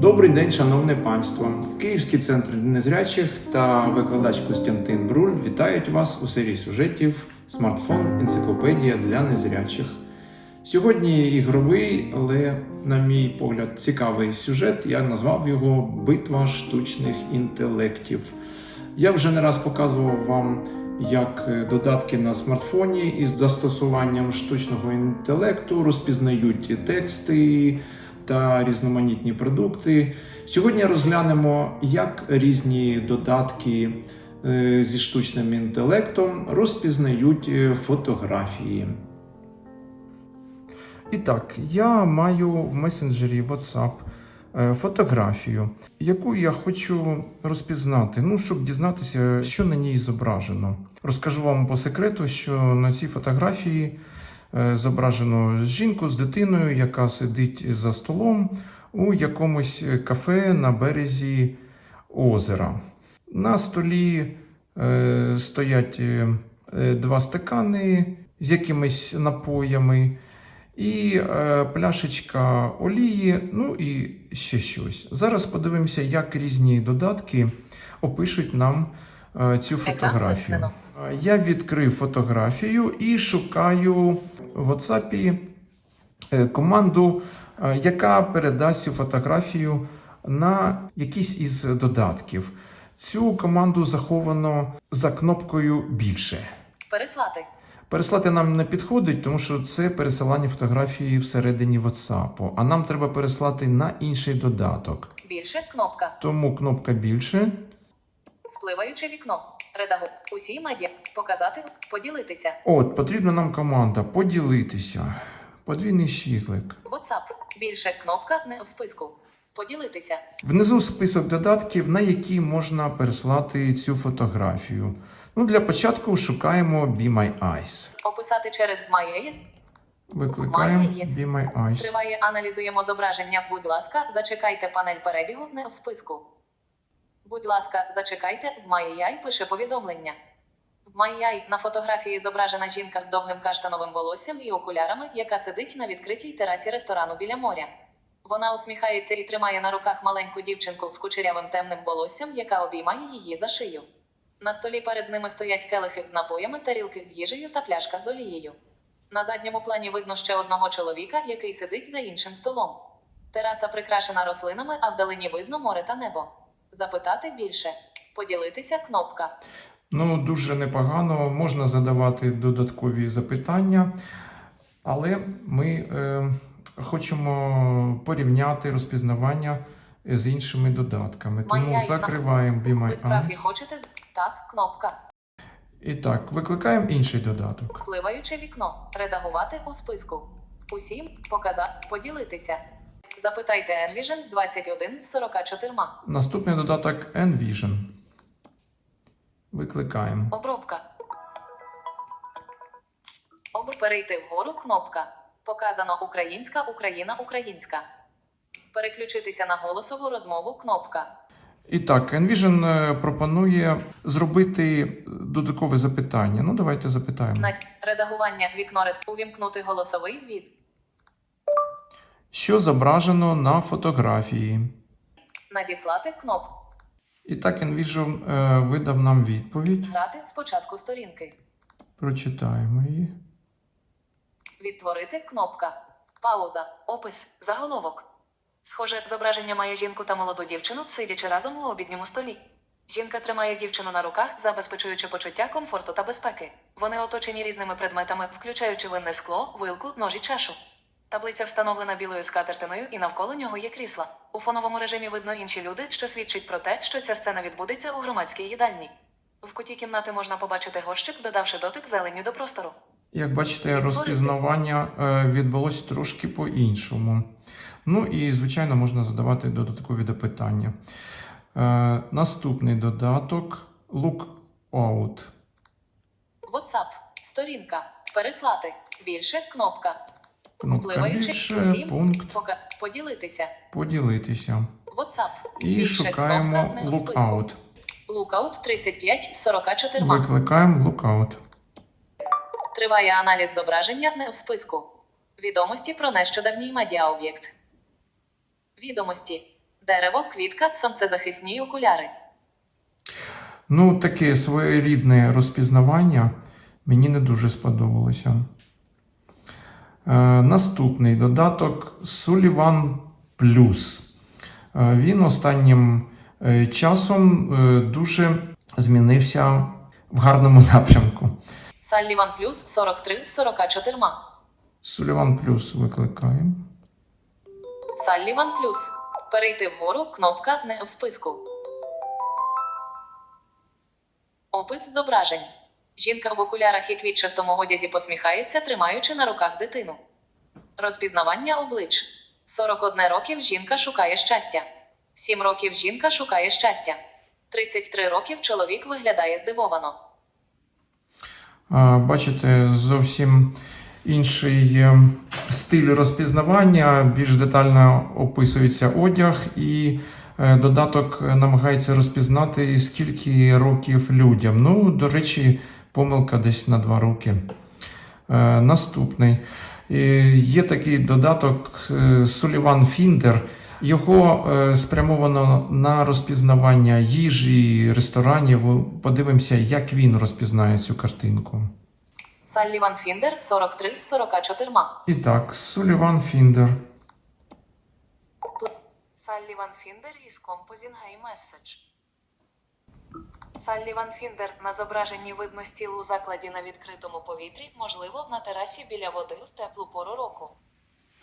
Добрий день, шановне панство! Київський центр незрячих та викладач Костянтин Бруль вітають вас у серії сюжетів Смартфон Енциклопедія для незрячих. Сьогодні ігровий, але, на мій погляд, цікавий сюжет. Я назвав його Битва штучних інтелектів. Я вже не раз показував вам, як е, додатки на смартфоні із застосуванням штучного інтелекту розпізнають тексти та різноманітні продукти. Сьогодні розглянемо, як різні додатки е, зі штучним інтелектом розпізнають е, фотографії. І так, я маю в месенджері WhatsApp е, фотографію, яку я хочу розпізнати, ну, щоб дізнатися, що на ній зображено. Розкажу вам по секрету, що на цій фотографії зображено жінку з дитиною, яка сидить за столом у якомусь кафе на березі озера. На столі е, стоять е, е, два стакани з якимись напоями і е, пляшечка олії, ну і ще щось. Зараз подивимося, як різні додатки опишуть нам е, цю фотографію. Я відкрив фотографію і шукаю в WhatsApp е, команду, е, яка передасть цю фотографію на якийсь із додатків. Цю команду заховано за кнопкою більше. Переслати. Переслати нам не підходить, тому що це пересилання фотографії всередині WhatsApp, а нам треба переслати на інший додаток. Більше кнопка. Тому кнопка більше. Спливаюче вікно. Редагу. Усі медіа. Показати. Поділитися. От, потрібна нам команда поділитися. Подвійний щіклик. WhatsApp. Більше кнопка не в списку. Поділитися. Внизу список додатків, на які можна переслати цю фотографію. Ну, для початку шукаємо Be My Eyes. Описати через MyAce. Викликаємо My Eyes. Be My Eyes. Триває. Аналізуємо зображення. Будь ласка, зачекайте панель перебігу не в списку. Будь ласка, зачекайте. В MyAI пише повідомлення. В MyAI на фотографії зображена жінка з довгим каштановим волоссям і окулярами, яка сидить на відкритій терасі ресторану біля моря. Вона усміхається і тримає на руках маленьку дівчинку з кучерявим темним волоссям, яка обіймає її за шию. На столі перед ними стоять келихи з напоями, тарілки з їжею та пляшка з олією. На задньому плані видно ще одного чоловіка, який сидить за іншим столом. Тераса прикрашена рослинами, а вдалині видно море та небо. Запитати більше. Поділитися кнопка. Ну, дуже непогано. Можна задавати додаткові запитання, але ми е, хочемо порівняти розпізнавання з іншими додатками. Тому My закриваємо Be My Ви справді Eyes. хочете з- так, кнопка. І так, викликаємо інший додаток. Спливаюче вікно. Редагувати у списку. Усім показати. Поділитися. Запитайте Envision 21 з 44. Наступний додаток Envision. Викликаємо. Обробка. Об перейти вгору кнопка. Показано Українська, Україна, Українська. Переключитися на голосову розмову кнопка. І так, Envision е, пропонує зробити додаткове запитання. Ну, давайте запитаємо. На редагування вікно ред увімкнути голосовий від. Що зображено на фотографії? Надіслати кнопку. І так, Envision е, видав нам відповідь. Грати спочатку сторінки. Прочитаємо її. Відтворити кнопка. Пауза. Опис. Заголовок. Схоже, зображення має жінку та молоду дівчину, сидячи разом у обідньому столі. Жінка тримає дівчину на руках, забезпечуючи почуття комфорту та безпеки. Вони оточені різними предметами, включаючи винне скло, вилку, ножі, чашу. Таблиця встановлена білою скатертиною, і навколо нього є крісла. У фоновому режимі видно інші люди, що свідчить про те, що ця сцена відбудеться у громадській їдальні. В куті кімнати можна побачити горщик, додавши дотик зелені до простору. Як бачите, розпізнавання е, відбулось трошки по-іншому. Ну і, звичайно, можна задавати додаткові допитання. Е, наступний додаток Lookout. WhatsApp. Сторінка. Переслати. Більше кнопка. Кнопка Спливаючи більше, усім. пункт Поділитися. поділитися. WhatsApp. І Більше шукаємо. Lookout. Lookout 35 44. Викликаємо Lookout. Триває аналіз зображення не в списку. Відомості про нещодавній медіаоб'єкт. Відомості. Дерево, квітка, сонцезахисні окуляри. Ну, таке своєрідне розпізнавання мені не дуже сподобалося. Е, наступний додаток Sullivan Plus. Е, він останнім е, часом дуже змінився в гарному напрямку. Салліван плюс 43 з 44. Sullivan Plus викликаємо. Салліван плюс. Перейти вгору, кнопка не в списку. Опис зображень. Жінка в окулярах і квітчастому одязі посміхається, тримаючи на руках дитину. Розпізнавання облич. 41 років жінка шукає щастя. 7 років жінка шукає щастя. 33 років чоловік виглядає здивовано. Бачите, зовсім інший е, стиль розпізнавання, більш детально описується одяг, і е, додаток намагається розпізнати, скільки років людям. Ну, до речі, помилка десь на 2 роки. Е, Наступний. Е, Є такий додаток е, Sullivan Finder. Його е, спрямовано на розпізнавання їжі, ресторанів. Подивимося, як він розпізнає цю картинку. Салліван Фіндер 43 з 44. І так, Sullivan Finder. Салліван Фіндер із Composing Hay Message. Салліван Фіндер на зображенні видно стіл у закладі на відкритому повітрі, можливо, на терасі біля води в теплу пору року.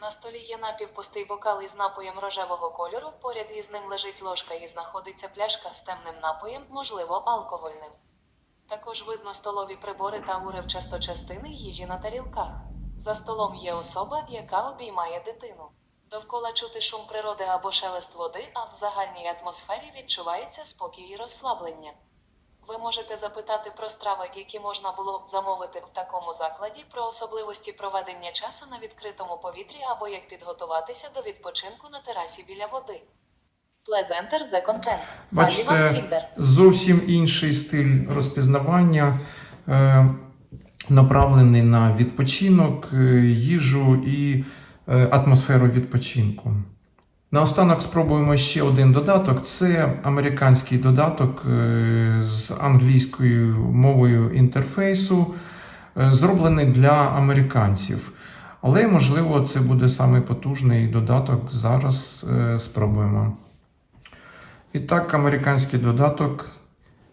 На столі є напівпустий бокал із напоєм рожевого кольору, поряд із ним лежить ложка і знаходиться пляшка з темним напоєм, можливо, алкогольним. Також видно столові прибори та уривчасто частини їжі на тарілках. За столом є особа, яка обіймає дитину. Довкола чути шум природи або шелест води, а в загальній атмосфері відчувається спокій і розслаблення. Ви можете запитати про страви, які можна було б замовити в такому закладі, про особливості проведення часу на відкритому повітрі або як підготуватися до відпочинку на терасі біля води. Плезентер Content. Салліван Бачите, зовсім інший стиль розпізнавання, е, направлений на відпочинок, е, їжу і е, атмосферу відпочинку. Наостанок спробуємо ще один додаток. Це американський додаток е, з англійською мовою інтерфейсу, е, зроблений для американців. Але, можливо, це буде самий потужний додаток. Зараз е, спробуємо. І так, американський додаток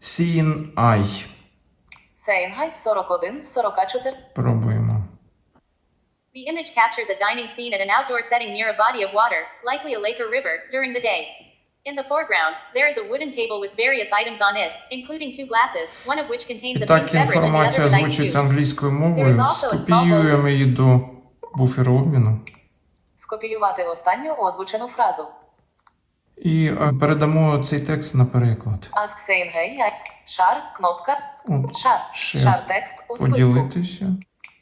Seeing Eye. Сейнгай 41 з 44. Пробуємо. The image captures a dining scene at an outdoor setting near a body of water, likely a lake or river, during the day. In the foreground, there is a wooden table with various items on it, including two glasses, one of which contains a pink beverage and the other with ice озвучується cubes. англійською There мовою. is also a small Скопіюємо її до буферу обміну Скопіювати останню озвучену фразу. і е, передамо цей текст на переклад. Ask saying hey, I. Шар, кнопка, От, шар. Ще. Шар текст у списку. поділитися.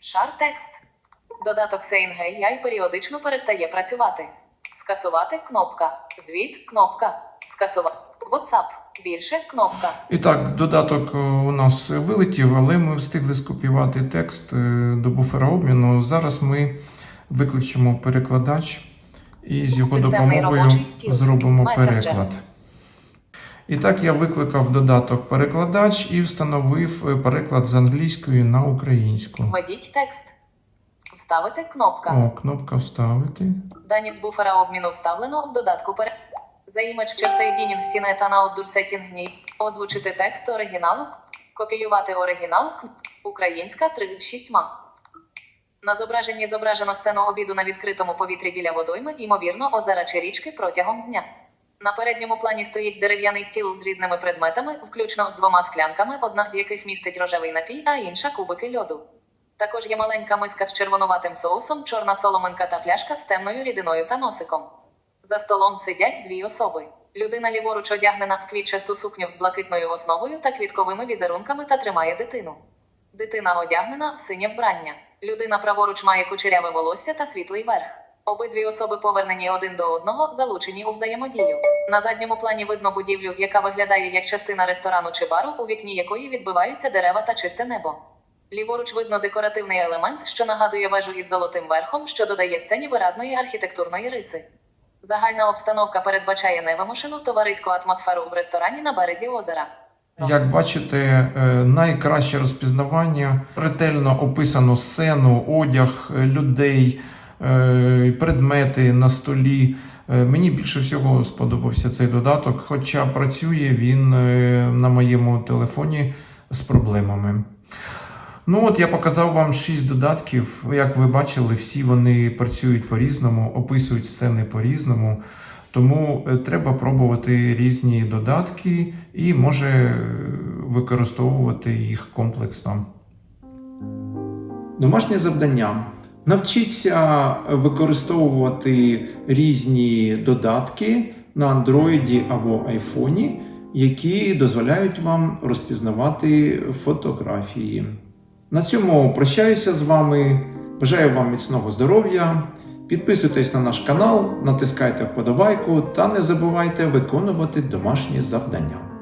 Шар текст. Додаток Saying Hey періодично перестає працювати. Скасувати кнопка. Звіт кнопка. Скасувати. WhatsApp. Більше кнопка. І так, додаток е, у нас вилетів, але ми встигли скопіювати текст е, до буфера обміну. Зараз ми викличемо перекладач і з його Системний допомогою зробимо Месенджер. переклад. І так я викликав додаток перекладач і встановив е, переклад з англійської на українську. Введіть текст. Вставити кнопка. О, кнопка вставити. Дані з буфера обміну вставлено в додатку пере. За імедж Черсейдінінг Сінета на Ні. Озвучити текст оригіналу. Копіювати оригінал. Українська 36. На зображенні зображено сцену обіду на відкритому повітрі біля водойми, ймовірно, озера чи річки протягом дня. На передньому плані стоїть дерев'яний стіл з різними предметами, включно з двома склянками, одна з яких містить рожевий напій, а інша кубики льоду. Також є маленька миска з червонуватим соусом, чорна соломинка та фляжка з темною рідиною та носиком. За столом сидять дві особи. Людина ліворуч одягнена в квітчасту сукню з блакитною основою та квітковими візерунками та тримає дитину. Дитина одягнена в синє вбрання. Людина праворуч має кучеряве волосся та світлий верх. Обидві особи повернені один до одного, залучені у взаємодію. На задньому плані видно будівлю, яка виглядає як частина ресторану чи бару, у вікні якої відбиваються дерева та чисте небо. Ліворуч видно декоративний елемент, що нагадує вежу із золотим верхом, що додає сцені виразної архітектурної риси. Загальна обстановка передбачає невимушену товариську атмосферу в ресторані на березі озера. Як бачите, е, найкраще розпізнавання ретельно описано сцену, одяг е, людей, е, предмети на столі. Мені більше всього сподобався цей додаток, хоча працює він на моєму телефоні з проблемами. Ну от я показав вам шість додатків. Як ви бачили, всі вони працюють по-різному, описують сцени по-різному. Тому е, треба пробувати різні додатки і може е, використовувати їх комплексно. Домашнє завдання. Навчіться використовувати різні додатки на Android або айфоні, які дозволяють вам розпізнавати фотографії. На цьому прощаюся з вами. Бажаю вам міцного здоров'я. Підписуйтесь на наш канал, натискайте вподобайку та не забувайте виконувати домашні завдання.